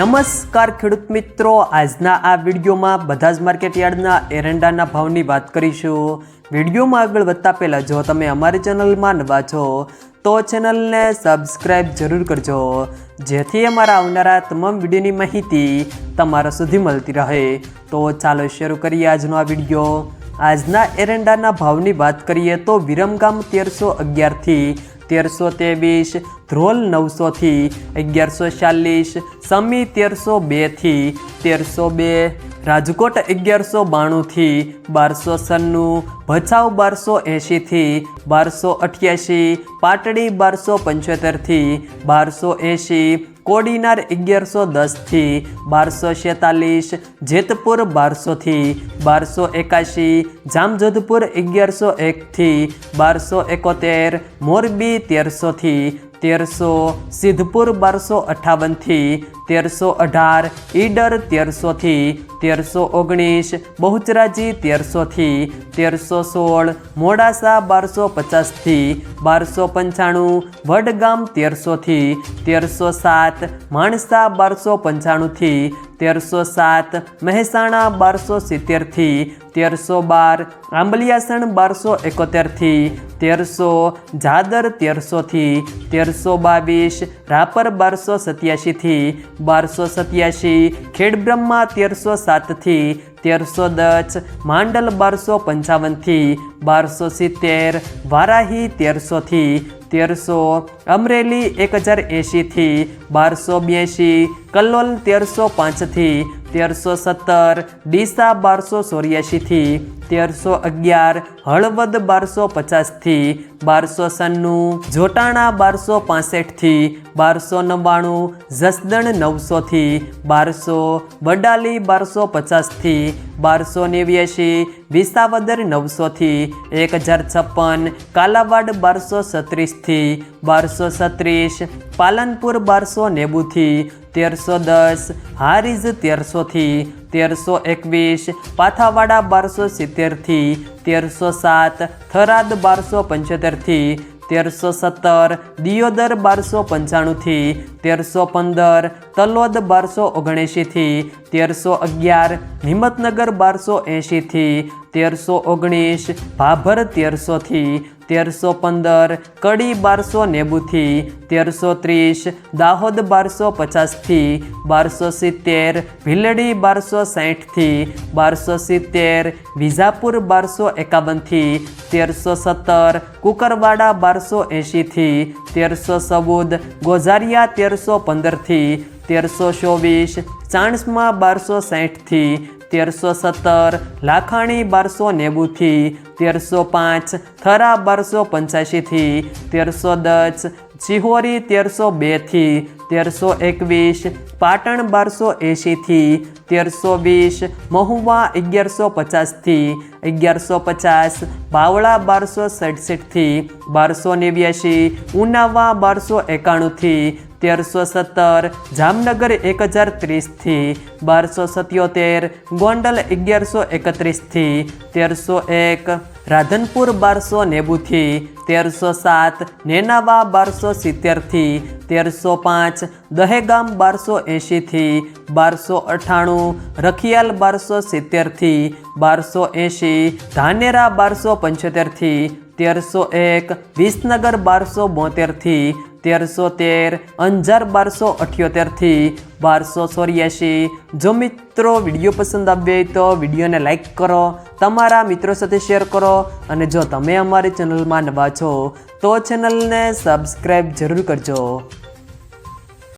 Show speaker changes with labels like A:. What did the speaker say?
A: નમસ્કાર ખેડૂત મિત્રો, આજના આ વિડીયોમાં બધા જ માર્કેટ યાર્ડના એરંડાના ભાવની વાત કરીશું. વિડીયોમાં આગળ વધતા પહેલાં જો તમે અમારી ચેનલમાં નવા છો, તો ચેનલને સબસ્ક્રાઈબ જરૂર કરજો, જેથી અમારા આવનારા તમામ વિડીયોની માહિતી તમારા સુધી મળતી રહે. તો ચાલો શરૂ કરીએ આજનો આ વીડિયો. આજના એરંડાના ભાવની વાત કરીએ તો વિરમગામ તેરસો અગિયારથી તેરસો ત્રેવીસ, ધ્રોલ નવસોથી અગિયારસો ચાલીસ, સમી તેરસો બેથી તેરસો બે, રાજકોટ અગિયારસો બાણુંથી બારસો સન્નું ભચાઉ બારસો એંશીથી બારસો અઠ્યાસી પાટડી બારસો પંચોતેરથી બારસો એંશી કોડીનાર અગિયારસો દસથી બારસો છેતાલીસ, જેતપુર બારસોથી બારસો એકાશી, જામજોધપુર અગિયારસો એકથી બારસો એકોતેર, મોરબી તેરસોથી તેરસો, સિદ્ધપુર બારસો અઠાવનથી તેરસો અઢાર, ઈડર તેરસોથી તેરસો ઓગણીસ, બહુચરાજી તેરસોથી તેરસો સોળ, મોડાસા બારસો પચાસથી બારસો પંચાણું, વડગામ તેરસોથી તેરસો સાત, માણસા બારસો પંચાણુંથી તેરસો સાત, મહેસાણા બારસો સિત્તેરથી તેરસો બાર, આંબલિયાસણ બારસો એકોતેરથી તેરસો, જાદર તેરસોથી તેરસો બાવીસ, રાપર બારસો સત્યાસીથી બારસો સત્યાસી ખેડબ્રહ્મા તેરસો સાતથી, તેરસો દસ માંડલ બારસો પંચાવનથી, બારસો સિત્તેર, વારાહી તેરસોથી, તેરસો, અમરેલી એક હજાર એંશીથી, બારસો બ્યાસી કલ્લોલ તેરસો પાંચથી તેરસો સત્તર, ડીસા બારસો ચોર્યાસીથી તેરસો અગિયાર, હળવદ બારસો પચાસથી બારસો સન્નું, જોટાણા બારસો પાસઠથી બારસો નવ્વાણું, જસદણ નવસોથી બારસો, વડાલી બારસો પચાસથી બારસો નેવ્યાસી વિસાવદર નવસોથી એક હજાર છપ્પન, કાલાવાડ બારસો સત્રીસથી બારસો સત્રીસ પાલનપુર બારસો નેવુંથી તેરસો દસ, હારીજ તેરસોથી તેરસો એકવીસ, પાથાવાડા બારસો સિત્તેરથી તેરસો સાત, થરાદ બારસો પંચોતેરથી તેરસો સત્તર, દિયોદર બારસો પંચાણુંથી તેરસો પંદર, તલોદ બારસો ઓગણએંશીથી તેરસો અગિયાર, હિંમતનગર બારસો એંશીથી તેરસો ઓગણીસ, ભાભર તેરસોથી તેરસો પંદર, કડી બારસો નેવુંથી, તેરસો ત્રીસ, દાહોદ બારસો પચાસથી, બારસો સિત્તેર, ભીલડી બારસો સાઠથી બારસો સિત્તેર, વિજાપુર બારસો એકાવનથી, તેરસો સત્તર, કુકરવાડા બારસો એંશીથી, તેરસો ચૌદ, ગોઝારિયા તેરસો પંદરથી તેરસો ચોવીસ, ચાણસમાં બારસો સાઠથી તેરસો સત્તર, લાખાણી બારસો નેવુંથી, તેરસો પાંચ, થરા બારસો પંચ્યાસીથી, તેરસો દસ ચિહોરી તેરસો બેથી, તેરસો એકવીસ, પાટણ બારસો એંશીથી, તેરસો વીસ, મહુવા અગિયારસો પચાસથી, અગિયારસો પચાસ, બાવળા બારસો સડસઠથી, બારસો નેવ્યાસી, ઉનાવા બારસો એકાણુંથી તેરસો સત્તર, જામનગર એક હજાર ત્રીસથી, બારસો સત્યોતેર, ગોંડલ અગિયારસો એકત્રીસથી, તેરસો એક, રાધનપુર બારસો નેવુંથી, તેરસો સાત, નેનાવા બારસો સિત્તેરથી, તેરસો પાંચ, દહેગામ બારસો એંશીથી, બારસો અઠ્ઠાણું, રખિયાલ બારસો સિત્તેરથી, બારસો એંશી, ધાનેરા બારસો પંચોતેરથી તેરસો એક, વિસનગર બારસો બોતેરથી તેરસો તેર, અંજાર બારસો અઠ્યોતેરથી બારસો ચોર્યાસી જો મિત્રો વીડિયો પસંદ આવ્યો હોય તો વિડીયોને લાઇક કરો, તમારા મિત્રો સાથે શેર કરો અને જો તમે અમારી ચેનલમાં નવા છો તો ચેનલને સબસ્ક્રાઈબ જરૂર કરજો.